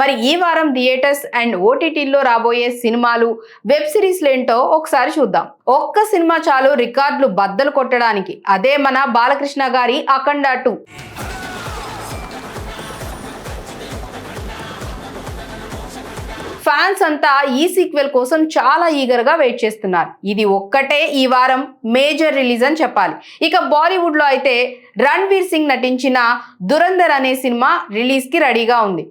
మరి ఈ వారం థియేటర్స్ అండ్ ఓటీటీల్లో రాబోయే సినిమాలు వెబ్ సిరీస్లు ఏంటో ఒకసారి చూద్దాం. ఒక్క సినిమా చాలు రికార్డులు బద్దలు కొట్టడానికి. అదే మన బాలకృష్ణ గారి అఖండ టూ. ఫ్యాన్స్ అంతా ఈ సీక్వెల్ కోసం చాలా ఈగర్గా వెయిట్ చేస్తున్నారు. ఇది ఒక్కటే ఈ వారం మేజర్ రిలీజ్ అని చెప్పాలి. ఇక బాలీవుడ్లో అయితే రణ్వీర్ సింగ్ నటించిన దురందర్ అనే సినిమా రిలీజ్కి రెడీగా ఉంది.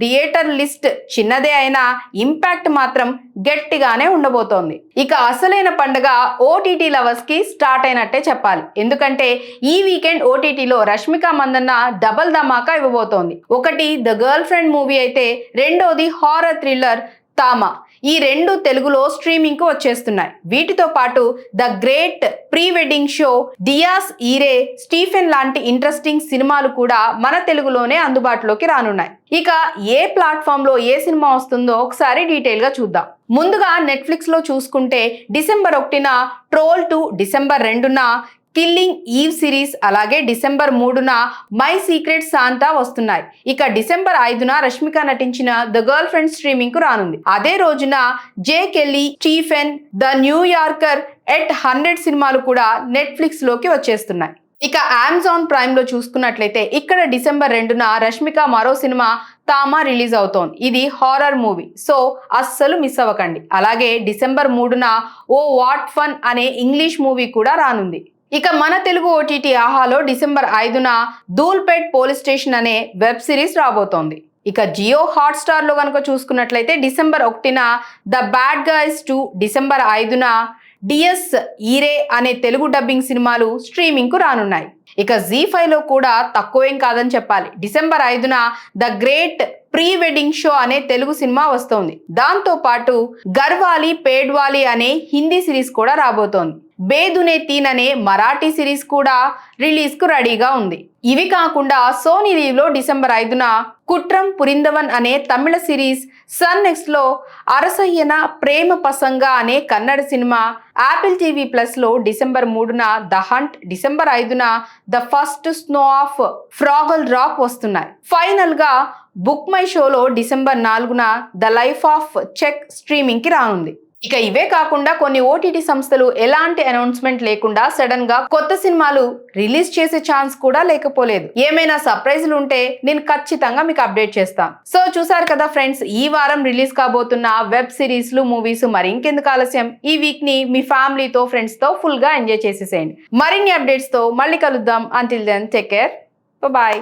థియేటర్ లిస్ట్ చిన్నదే అయినా ఇంపాక్ట్ మాత్రం గట్టిగానే ఉండబోతోంది. ఇక అసలైన పండుగ ఓటీటీ లవర్స్కి స్టార్ట్ అయినట్టే చెప్పాలి. ఎందుకంటే ఈ వీకెండ్ ఓటీటీలో రష్మిక మందన్న డబల్ ధమాకా ఇవ్వబోతోంది. ఒకటి ద గర్ల్ ఫ్రెండ్ మూవీ అయితే రెండోది హారర్ థ్రిల్లర్ తామా. ఈ రెండు తెలుగులో స్ట్రీమింగ్కు వచ్చేస్తున్నాయి. వీటితో పాటు the great pre wedding show Dies Irae Stephen లాంటి ఇంట్రెస్టింగ్ సినిమాలు కూడా మన తెలుగులోనే అందుబాటులోకి రానున్నాయి. ఇక ఏ ప్లాట్ఫామ్లో ఏ సినిమా వస్తుందో ఒకసారి డీటెయిల్గా చూద్దాం. ముందుగా నెట్ఫ్లిక్స్లో చూసుకుంటే డిసెంబర్ ఒకటిన ట్రోల్ టు డిసెంబర్ రెండున కిల్లింగ్ ఈవ్ సిరీస్ అలాగే డిసెంబర్ మూడున మై సీక్రెట్ శాంతా వస్తున్నాయి. ఇక డిసెంబర్ ఐదున రష్మిక నటించిన ద గర్ల్ ఫ్రెండ్ స్ట్రీమింగ్కు రానుంది. అదే రోజున Jay Kelly Stephen the New Yorker at hundred సినిమాలు కూడా నెట్ఫ్లిక్స్లోకి వచ్చేస్తున్నాయి. ఇక అమెజాన్ ప్రైమ్లో చూసుకున్నట్లయితే ఇక్కడ డిసెంబర్ రెండున రష్మిక మరో సినిమా తామా రిలీజ్ అవుతోంది. ఇది హారర్ మూవీ. సో అస్సలు మిస్ అవ్వకండి. అలాగే డిసెంబర్ మూడున ఓ వాట్ ఫన్ అనే ఇంగ్లీష్ మూవీ కూడా రానుంది. ఇక మన తెలుగు ఓటీటీ ఆహాలో డిసెంబర్ ఐదున ధూల్పేట్ పోలీస్ స్టేషన్ అనే వెబ్ సిరీస్ రాబోతోంది. ఇక జియో హాట్స్టార్లో కనుక చూసుకున్నట్లయితే డిసెంబర్ ఒకటిన the bad guys two December ఐదున డిఎస్ ఈరే అనే తెలుగు డబ్బింగ్ సినిమాలు స్ట్రీమింగ్కు రానున్నాయి. ఇక జీ ఫైవ్లో కూడా తక్కువేం కాదని చెప్పాలి. డిసెంబర్ ఐదున the great pre wedding show అనే తెలుగు సినిమా వస్తోంది. దాంతో పాటు గర్వాలి పేడ్వాలి అనే హిందీ సిరీస్ కూడా రాబోతోంది. బేదునే తీన్ అనే మరాఠీ సిరీస్ కూడా రిలీజ్కు రెడీగా ఉంది. ఇవి కాకుండా సోనీ లీవ్లో డిసెంబర్ ఐదున కుట్రం పురిందవన్ అనే తమిళ సిరీస్ సన్ నెక్స్ట్లో అరసయ్యన ప్రేమ పసంగా అనే కన్నడ సినిమా యాపిల్ టీవీ ప్లస్లో డిసెంబర్ మూడున ద హంట్ డిసెంబర్ ఐదున the first snow of Fraggle Rock వస్తున్నాయి. ఫైనల్గా బుక్ మై షోలో డిసెంబర్ నాలుగున ద లైఫ్ ఆఫ్ చెక్ స్ట్రీమింగ్కి రానుంది. ఇక ఇవే కాకుండా కొన్ని ఓటీటీ సంస్థలు ఎలాంటి అనౌన్స్మెంట్ లేకుండా సడన్గా కొత్త సినిమాలు రిలీజ్ చేసే ఛాన్స్ కూడా లేకపోలేదు. ఏమైనా సర్ప్రైజులు ఉంటే నేను ఖచ్చితంగా మీకు అప్డేట్ చేస్తాను సో చూసారు కదా ఫ్రెండ్స్ ఈ వారం రిలీజ్ కాబోతున్న వెబ్ సిరీస్లు మూవీస్ మరి ఇంకెందుకు ఆలస్యం? ఈ వీక్ని మీ ఫ్యామిలీతో ఫ్రెండ్స్తో ఫుల్గా ఎంజాయ్ చేసేసేయండి. మరిన్ని అప్డేట్స్తో మళ్ళీ కలుద్దాం. Until then take care. Bye.